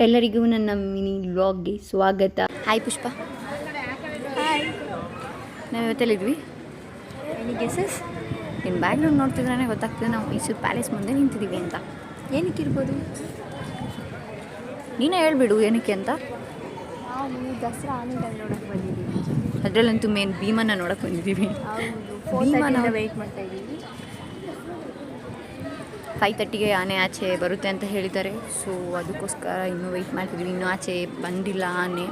ಎಲ್ಲರಿಗೂ ನನ್ನ ಮಿನಿ ವ್ಲಾಗ್ಗೆ ಸ್ವಾಗತ. ಹಾಯ್ ಪುಷ್ಪ. ಹಾಯ್ ನಾವು ಇವತ್ತಲ್ಲಿದ್ವಿ. ಎನಿ ಗೆಸಸ್ ನಿಮ್ಮ ಬ್ಯಾಗ್ರೌಂಡ್ ನೋಡ್ತಿದ್ರೆ ಗೊತ್ತಾಗ್ತದೆ ನಾವು ಮೈಸೂರು ಪ್ಯಾಲೇಸ್ ಮುಂದೆ ನಿಂತಿದ್ದೀವಿ ಅಂತ. ಏನಕ್ಕೆ ಇರ್ಬೋದು? ನೀನೇ ಹೇಳ್ಬಿಡು ಏನಕ್ಕೆ ಅಂತ. ನಾವು ದಸರಾ ನೋಡಕ್ಕೆ ಬಂದಿದ್ದೀವಿ. ಅದರಲ್ಲಂತೂ ಮೇನ್ ಭೀಮನ ನೋಡಕ್ಕೆ ಬಂದಿದ್ದೀವಿ. ಭೀಮನ- ವೆಯ್ಟ್ ಮಾಡ್ತಾ ಇದ್ದೀವಿ. ಫೈವ್ ತರ್ಟಿಗೆ ಆನೆ ಆಚೆ ಬರುತ್ತೆ ಅಂತ ಹೇಳಿದ್ದಾರೆ. ಸೊ ಅದಕ್ಕೋಸ್ಕರ ಇನ್ನೂ ವೆಯ್ಟ್ ಮಾಡ್ತಿದ್ವಿ. ಇನ್ನೂ ಆಚೆ ಬಂದಿಲ್ಲ ಆನೆ.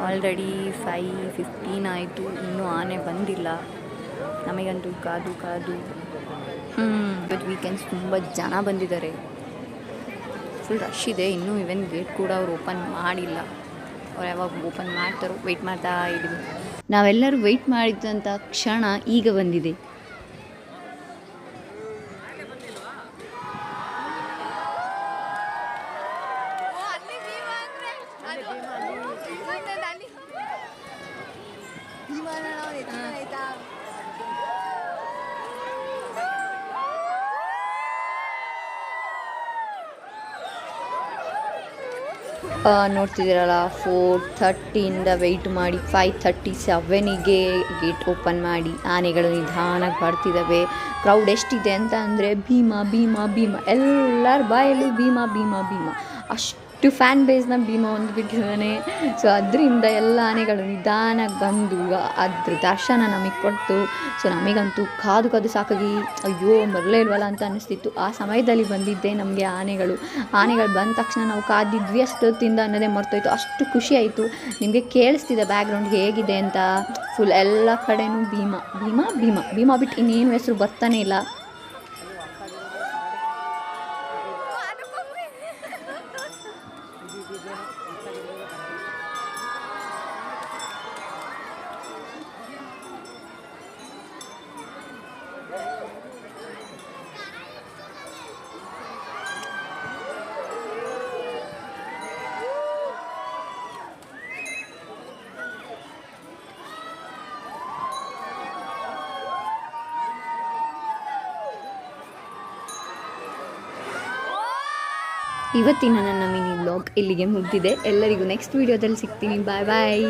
ಆಲ್ರೆಡಿ ಫೈ ಫಿಫ್ಟೀನ್ ಆಯಿತು. ಇನ್ನೂ ಆನೆ ಬಂದಿಲ್ಲ. ನಮಗಂತೂ ಕಾದು ಕಾದು. ಇವತ್ತು ವೀಕೆಂಡ್ಸ್ ತುಂಬ ಜನ ಬಂದಿದ್ದಾರೆ. ಫುಲ್ ರಶ್ ಇದೆ. ಇನ್ನೂ ಇವನ್ ಗೇಟ್ ಕೂಡ ಅವ್ರು ಓಪನ್ ಮಾಡಿಲ್ಲ. ಅವ್ರು ಯಾವಾಗ ಓಪನ್ ಮಾಡ್ತಾರೋ ವೆಯ್ಟ್ ಮಾಡ್ತಾ ಇದ್ದೀವಿ. ನಾವೆಲ್ಲರೂ ವೆಯ್ಟ್ ಮಾಡಿದ್ದಂಥ ಕ್ಷಣ ಈಗ ಬಂದಿದೆ ಆ, ನೋಡ್ತಿದ್ದೀರಲ್ಲ ಫೋರ್ ಥರ್ಟಿಯಿಂದ ವೆಯ್ಟ್ ಮಾಡಿ ಫೈವ್ ಥರ್ಟಿ ಸೆವೆನಿಗೆ ಗೇಟ್ ಓಪನ್ ಮಾಡಿ, ಆನೆಗಳು ನಿಧಾನಕ್ಕೆ ಬರ್ತಿದ್ದಾವೆ. ಕ್ರೌಡ್ ಎಷ್ಟಿದೆ ಅಂತ ಅಂದರೆ ಭೀಮಾ ಭೀಮಾ ಭೀಮಾ. ಎಲ್ಲರ ಬಾಯಲ್ಲಿ ಭೀಮಾ ಭೀಮಾ ಭೀಮಾ. ಅಷ್ಟು ಫ್ಯಾನ್ ಬೇಸ್ನ ಭೀಮ ಒಂದು ಬಿಟ್ಟಿದ್ದಾನೆ ಸೊ ಅದರಿಂದ ಎಲ್ಲ ಆನೆಗಳು ನಿಧಾನಕ್ಕೆ ಬಂದು ಅದ್ರ ದರ್ಶನ ನಮಗೆ ಕೊಟ್ಟು ಸೊ ನಮಗಂತೂ ಕಾದು ಕಾದು ಸಾಕಾಗಿ, ಅಯ್ಯೋ ಬರಲೇ ಇಲ್ವಲ್ಲ? ಅಂತ ಅನಿಸ್ತಿತ್ತು. ಆ ಸಮಯದಲ್ಲಿ ಬಂದಿದ್ದೆ ನಮಗೆ ಆನೆಗಳು. ಆನೆಗಳು ಬಂದ ತಕ್ಷಣ ನಾವು ಕಾದಿದ್ವಿ ಅಷ್ಟೊತ್ತಿಂದ ಅನ್ನೋದೇ ಮರ್ತೋಯ್ತು. ಅಷ್ಟು ಖುಷಿ ಆಯಿತು. ನಿಮಗೆ ಕೇಳಿಸ್ತಿದೆ ಬ್ಯಾಕ್ಗ್ರೌಂಡ್ ಹೇಗಿದೆ ಅಂತ. ಫುಲ್ ಎಲ್ಲ ಕಡೆನೂ ಭೀಮ. ಭೀಮ ಭೀಮ ಭೀಮ ಬಿಟ್ಟು ಇನ್ನೇನು ಹೆಸರು ಬರ್ತಾನೆ ಇಲ್ಲ. ಇವತ್ತಿನ ನನ್ನ ಮಿನಿ ಬ್ಲಾಗ್ ಇಲ್ಲಿಗೆ ಮುಗಿದಿದೆ. ಎಲ್ಲರಿಗೂ ನೆಕ್ಸ್ಟ್ ವೀಡಿಯೋದಲ್ಲಿ ಸಿಗ್ತೀನಿ. ಬಾಯ್ ಬಾಯ್